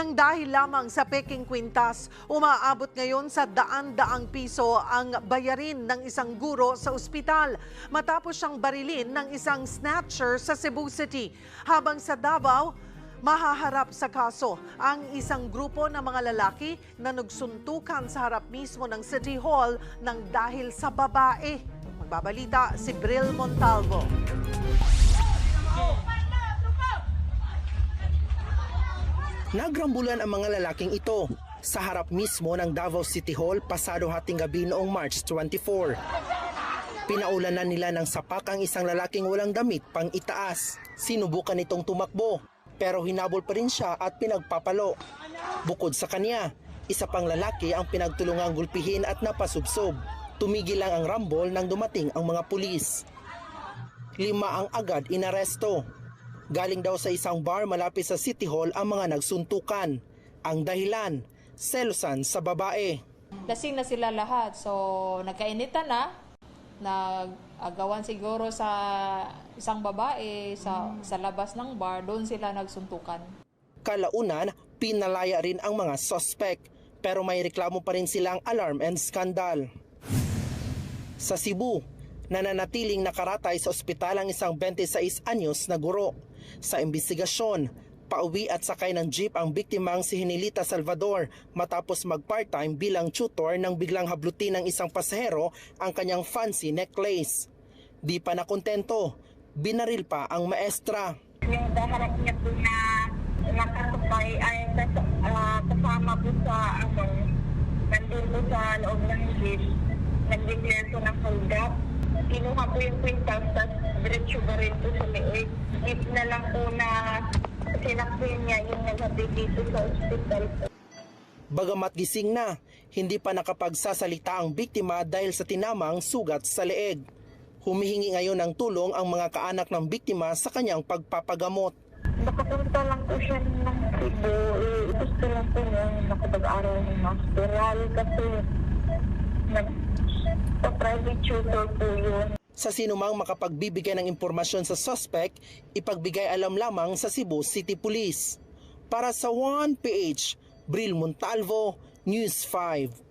Nang dahil lamang sa peking kwintas, umaabot ngayon sa daan-daang piso ang bayarin ng isang guro sa ospital matapos siyang barilin ng isang snatcher sa Cebu City. Habang sa Davao, mahaharap sa kaso ang isang grupo ng mga lalaki na nagsuntukan sa harap mismo ng City Hall ng dahil sa babae. Magbabalita si Bril Montalvo. Nagrambulan ang mga lalaking ito sa harap mismo ng Davao City Hall pasado hating gabi noong March 24. Pinaulanan nila ng sapak ang isang lalaking walang damit pang itaas. Sinubukan nitong tumakbo pero hinabol pa rin siya at pinagpapalo. Bukod sa kanya, isa pang lalaki ang pinagtulungang gulpihin at napasubsob. Tumigil lang ang rambol nang dumating ang mga pulis. Lima ang agad inaresto. Galing daw sa isang bar malapit sa City Hall ang mga nagsuntukan. Ang dahilan, selosan sa babae. Lasing na sila lahat. So, nagkainitan na. Nag-agawan siguro sa isang babae sa, sa labas ng bar. Doon sila nagsuntukan. Kalaunan, pinalaya rin ang mga suspect pero may reklamo pa rin silang alarm and scandal. Sa Cebu, nananatiling nakaratay sa ospital ang isang 26 anyos na guro. Sa investigasyon, pauwi at sakay ng jeep ang biktimang si Hinilita Salvador matapos mag-part-time bilang tutor nang biglang hablutin ng isang pasahero ang kanyang fancy necklace. Di pa nakontento, binaril pa ang maestra. yung daharat niya po na nakasakay ay ah, kasama po sa ano, nandun po sa loob ng jeep, nag-declare ng hold up. Kinuha po yung kwintas, tapos diretso ba rin po sa liig. Jeep na lang po na sinakyan niya yung naghatid dito sa hospital po. Bagamat gising na, hindi pa nakapagsasalita ang biktima dahil sa tinamang sugat sa leeg. Humihingi ngayon ng tulong ang mga kaanak ng biktima sa kanyang pagpapagamot. Nakapunta lang po siya ng Cebu. Eh, gusto lang po niya nakapag-aral ng hospital kasi nag-private tutor po yun. Sa sinumang makapagbibigay ng impormasyon sa suspect, ipagbigay alam lamang sa Cebu City Police. Para sa 1PH, Bril Montalvo, News 5.